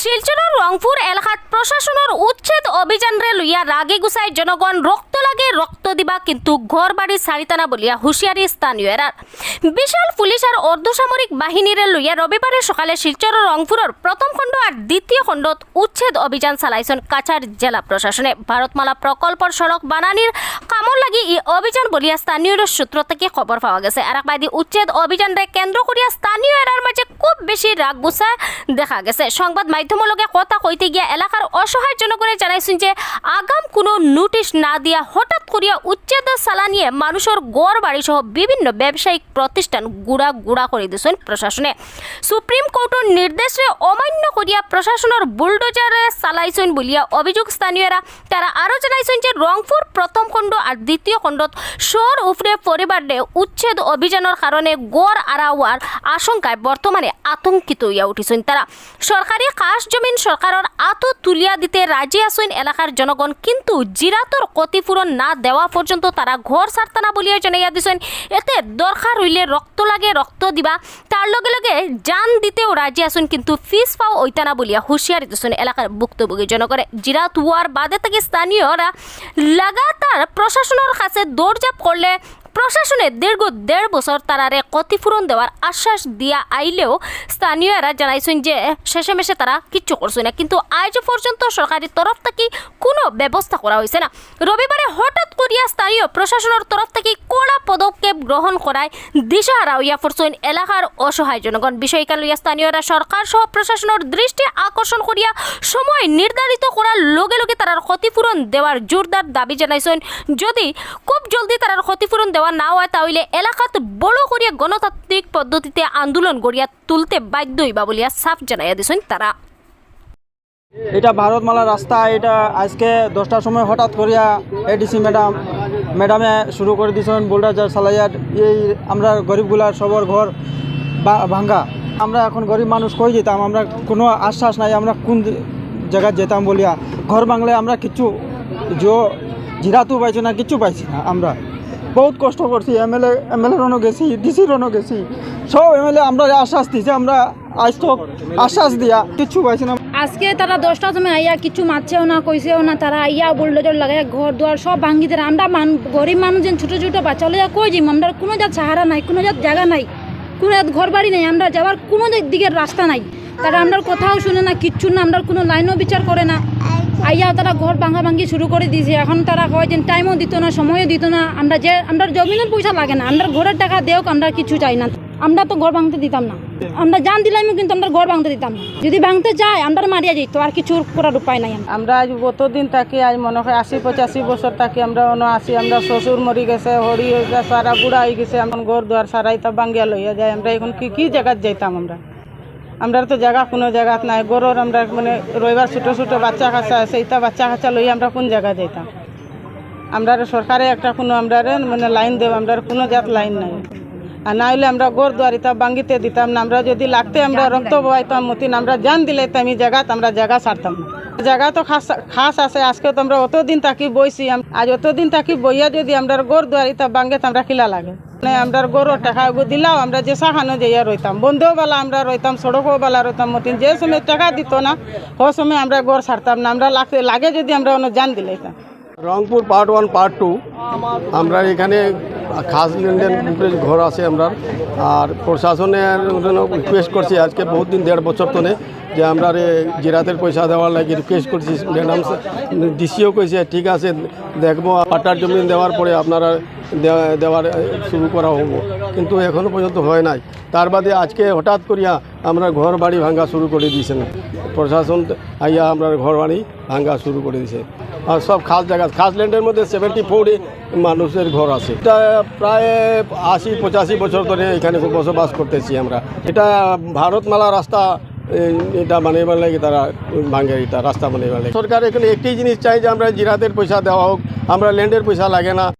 শিলচৰৰ রংপুর এলাকাত প্রশাসনের উচ্ছেদ অভিযানৰে লইয়া রাগে গুসাই জনগণ ৰক্ত লাগে ৰক্ত দিবা, কিন্তু ঘৰ বাৰী চাৰিটানা বলিয়া হুঁশিয়ারি স্থানীয় এরার বিশাল পুলিশ আর অর্ধসামরিক বাহিনীরে লইয়া রবিবারে সকালে শিলচর রংপুরের প্রথম খণ্ড আর দ্বিতীয় খণ্ডত উচ্ছেদ অভিযান চালাইছেন কাছাড় জেলা প্রশাসনে ভারতমালা প্রকল্পর সড়ক বানানির কামর লাগি ই অভিযান বলিয়া স্থানীয় সূত্র থেকে খবর পাওয়া গেছে। আর একবাদি উচ্ছেদ অভিযানরে কেন্দ্র করিয়া স্থানীয় এরার মাঝে খুব বেশি রাগ গুছা দেখা গেছে। সংবাদ মাধ্যমের লগে কথা কইতে গিয়া এলাকার অসহায় জনগণে জানাইছেন যে আগাম কোনো নোটিশ না দিয়া হঠাৎ করিয়া উচ্ছেদ চালানিয়ে মানুষের গড় বাড়ি সহ বিভিন্ন ব্যবসায়িক প্রতিষ্ঠান গুড়া গুড়া করে দিয়েছেন প্রশাসনে। সুপ্রিম কোর্টের নির্দেশে অমান্য করিয়া প্রশাসনের বুলডোজারে চালাইছেন বলিয়া অভিযোগ স্থানীয়রা। তারা আরও জানাইছেন যে রংপুর প্রথম খণ্ড আর দ্বিতীয় খণ্ডত শোর উফরে পরিবারে উচ্ছেদ অভিযানের কারণে গড় আড়াওয়ার আশঙ্কায় বর্তমানে আতঙ্কিত হইয়া উঠিছেন তারা। সরকারি কাশ জমিন সরকারের আত তুলিয়া দিতে রাজি আছেন এলাকার জনগণ, কিন্তু জিরাতর ক্ষতিপূরণ না দেওয়া পর্যন্ত তারা ঘর ছাড়তানা বলিয়া জানাইয়া দিছেন। এতে দরকার হইলে রক্ত লাগে রক্ত দিবা। তার লগে লগে জান দিতেও রাজি আসুন কিন্তু ফিস পাও ওইতানা বলিয়া হুঁশিয়ারি দিছেন এলাকার ভুক্তভোগী জনগণে জিরাত হওয়ার বাদে থেকে স্থানীয়রা লাগাতার প্রশাসনের কাছে দৌড়ঝাঁপ করলে প্রশাসনে দীর্ঘ দেড় বছর তারারে ক্ষতিপূরণ দেওয়ার আশ্বাস দিয়া আইলেও স্থানীয়রা জানাইছেন যে শেষে মেশে তারা কিচ্ছু করছে না। কিন্তু আজ পর্যন্ত সরকারি তরফ থেকে কোনো ব্যবস্থা করা হয়েছে না। রবিবারে হঠাৎ করিয়া স্থানীয় প্রশাসনের তরফ থেকে কড়া পদক্ষেপ গ্রহণ করায় দিশাহারা হইয়া পড়ছেন এলাকার অসহায় জনগণ। বিষয়কে লইয়া স্থানীয়রা সরকার সহ প্রশাসনের দৃষ্টি আকর্ষণ করিয়া সময় নির্ধারিত করার লগে লগে তারার ক্ষতিপূরণ দেওয়ার জোরদার দাবি জানাইছেন। যদি খুব জলদি তারার ক্ষতিপূরণ দেওয়া না হয় তাহলে এলাকাত বড় করিয়া গণতান্ত্রিক পদ্ধতিতে আন্দোলন গড়িয়া তুলতে বাধ্য হইবা বলিয়া সাফ জানাইয়া দিছেন তারা। এটা ভারতমালা রাস্তা, এটা আজকে দশটার সময় হঠাৎ করিয়া এডিসি ম্যাডাম, ম্যাডামে শুরু করে দিয়েছেন বোল্ডার সালাইয়ার এই আমরা গরিবগুলার সবর ঘর ভাঙ্গা। আমরা এখন গরিব মানুষ কই যেতাম? আমরা কোনো আশ্বাস নাই, আমরা কোন জায়গায় যেতাম বলিয়া। ঘর বাংলায় আমরা কিচ্ছু, জো পাইছি না, কিচ্ছু পাইছি না আমরা। বহুত কষ্ট করছি M L A M L এরও গেছি ডিসিরও গেছি। সব এমএলএ আমরা আশ্বাস দিছে, আমরা আজ তো আশ্বাস দিয়া কিচ্ছু পাইছি না। আজকে তারা দশটার সময় আইয়া কিছু মারছেও না, কইছেও না, তারা আইয়া বুলডোজার লাগাইয়া ঘর দুয়ার সব ভাঙ্গি দেয় আমরা মান, গরিব মানুষ যেন ছোটো ছোটো বাচ্চা লইয়া কই যাইম? আমরা কোনো জাত সাহারা নাই, কোনো জাত জায়গা নাই, কোনো জাত ঘর বাড়ি নাই, আমরা যাওয়ার কোনো দিক- দিকের রাস্তা নাই। তারা আমরা কোথাও শুনে না, কিচ্ছু না আমরা কোনো লাইনও বিচার করে না। আইয়া তারা ঘর ভাঙা ভাঙ্গি শুরু করে দিয়েছে এখন তারা কয় যে টাইমও দিত না, সময়ও দিত না। আমরা যে, আমরা জমিনের পয়সা লাগে না। আমরা ঘরের টাকা দেও আমরা কিছু চাই না। আমরা তো ঘর ভাঙতে দিতাম না। আমরা জান দিলামও কিন্তু আমরা ঘর ভাঙতে দিতাম না। যদি ভাঙতে চাই আমরা মারিয়া যেত আর কিছু করার উপায় নাই। আমরা আজ কতদিন থাকি, আজ মনে হয় আশি, পঁচাশি বছর থাকি। আমরা অন্য আসি আমরা শ্বশুর মরি গেছে, হরি হয়ে গেছে, সারা বুড়া হয়ে গেছে। এখন ঘর দুয়ার সারাই তো বাঙ্গিয়া লইয়া যায়। আমরা এখন কি কি জায়গায় যাইতাম আমরা? আমরা তো জায়গা কোনো জায়গাত নাই। গরুর আমরা মানে রবিবার ছোটো ছোটো বাচ্চা কাচ্চা আছে এইটা বাচ্চা কাচ্চা লইয়া আমরা কোন জায়গা যাইতাম? আমরা সরকারে একটা কোনো আমরা মানে লাইন দেব আমরা কোনো জাত লাইন নাই। আর না হলে আমরা গোর দুয়ারিতা বাঙ্গিতে দিতাম না আমরা যদি লাগতে আমরা রক্ত বইতাম মতিন আমরা জান দিলে তো আমি জায়গাত আমরা জায়গা ছাড়তাম না। জায়গা তো খাস খাস আছে আজকে তো আমরা অতদিন তাকি বইছি আজ অতদিন তাকি বইয়া যদি আমরা গোর দুয়ারিতা বাঙ্গে তো আমরা কিলা লাগে। আমরা গরুর টাকা দিলাও আমরা যে সাহানো যাইয়া রইতাম। বন্ধুও বেলা আমরা রইতাম সড়কও বেলা রইতাম, মতিন, যে সময় টাকা দিত না ও সময় আমরা গোর ছাড়তাম না, আমরা লাগে যদি আমরা অন্য জান দিলাইতাম। Rangpur part one part two আমরা এখানে খাস ঘর আছে আমরা আর প্রশাসনের রিকোয়েস্ট করছি আজকে বহুত দিন, দেড় বছর ধরে। যে আমরা জিরাতের পয়সা দেওয়ার লাগে রিকোয়েস্ট করছি ম্যাডাম ডিসিও কইছে, ঠিক আছে, দেখব পাটার জমি দেওয়ার পরে আপনারা দেওয়া- দেওয়ার শুরু করা হব। কিন্তু এখনও পর্যন্ত হয় নাই। তার বাদে আজকে হঠাৎ করিয়া আমরা ঘর বাড়ি ভাঙ্গা শুরু করে দিয়েছেন। প্রশাসন আইয়া আমরা ঘর বাড়ি ভাঙ্গা শুরু করে দিয়েছে আর সব খাস জায়গা, খাস ল্যান্ডের মধ্যে সেভেন্টি ফোরে মানুষের ঘর আছে। এটা প্রায় আশি, পঁচাশি বছর ধরে এখানে বসবাস করতেছি আমরা। এটা ভারতমালা রাস্তা এটা বানাইবার লাগে তারা ভাঙে এটা, রাস্তা বানাইবার লাগে। সরকার এখানে একটি জিনিস চাই যে আমরা জিরাতের পয়সা দেওয়া হোক, আমরা ল্যান্ডের পয়সা লাগে না।